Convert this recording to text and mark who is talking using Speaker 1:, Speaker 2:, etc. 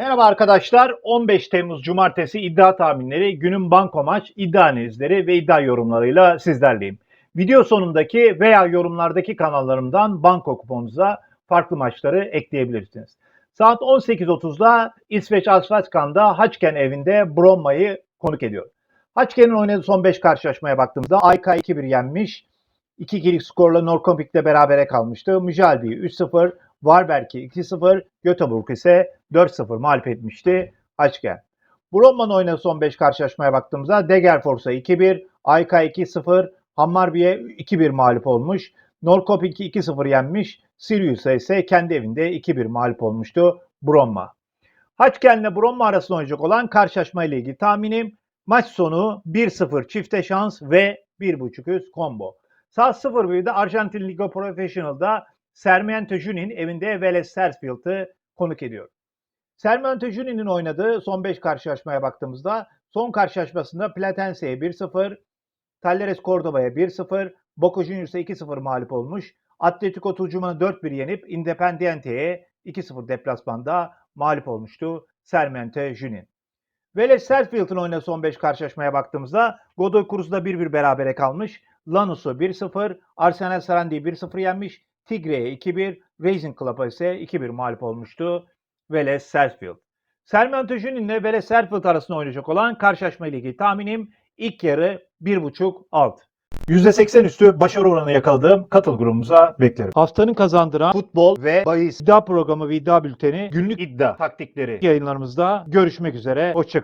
Speaker 1: Merhaba arkadaşlar. 15 Temmuz Cumartesi iddia tahminleri, günün banko maç, iddia analizleri ve iddia yorumlarıyla sizlerleyim. Video sonundaki veya yorumlardaki kanallarımdan banko kuponunuza farklı maçları ekleyebilirsiniz. Saat 18.30'da İsveç Asfaltkan'da Haçken evinde Bromma'yı konuk ediyor. Haçken'in oynadığı son 5 karşılaşmaya baktığımızda AYK 2-1 yenmiş. 2-2'lik skorla Norrköping'le berabere kalmıştı. Müjalbi 3-0, Varberg'i 2-0, Göteborg ise 4-0 mağlup etmişti Haçken. Bromma'nın oynadığı son 5 karşılaşmaya baktığımızda Degerfors'a 2-1, AYK 2-0, Hammarby'e 2-1 mağlup olmuş. Norrköping'i 2-0 yenmiş. Sirius'a ise kendi evinde 2-1 mağlup olmuştu Bromma. Haçken'le Bromma arasında oynayacak olan karşılaşma ile ilgili tahminim maç sonu 1-0 çifte şans ve 1.5 üst combo. Saat 01'de Arjantin Liga Professional'da Sarmiento Junín evinde Vélez Sarsfield'ı konuk ediyor. Sarmiento Junín'in oynadığı son 5 karşılaşmaya baktığımızda son karşılaşmasında Platense'ye 1-0, Talleres Cordoba'ya 1-0, Boca Juniors'a 2-0 mağlup olmuş. Atletico Tucuma'nı 4-1 yenip Independiente'ye 2-0 deplasmanda mağlup olmuştu Sarmiento Junín. Vélez Sarsfield'ın oynadığı son 5 karşılaşmaya baktığımızda Godoy Cruz'da 1-1 berabere kalmış. Lanus'u 1-0, Arsenal Sarandi'yi 1-0 yenmiş. Tigre'ye 2-1, Racing Club'a ise 2-1 mağlup olmuştu Vélez Sarsfield. Sarmiento Junín ile Vélez Sarsfield arasında oynayacak olan karşılaşma ile ilgili tahminim ilk yarı 1.5 alt. %80 üstü başarı oranı yakaladığım katıl grubumuza beklerim. Haftanın kazandıran futbol ve bahis iddia programı ve iddia bülteni günlük iddia taktikleri yayınlarımızda görüşmek üzere. Hoşçakalın.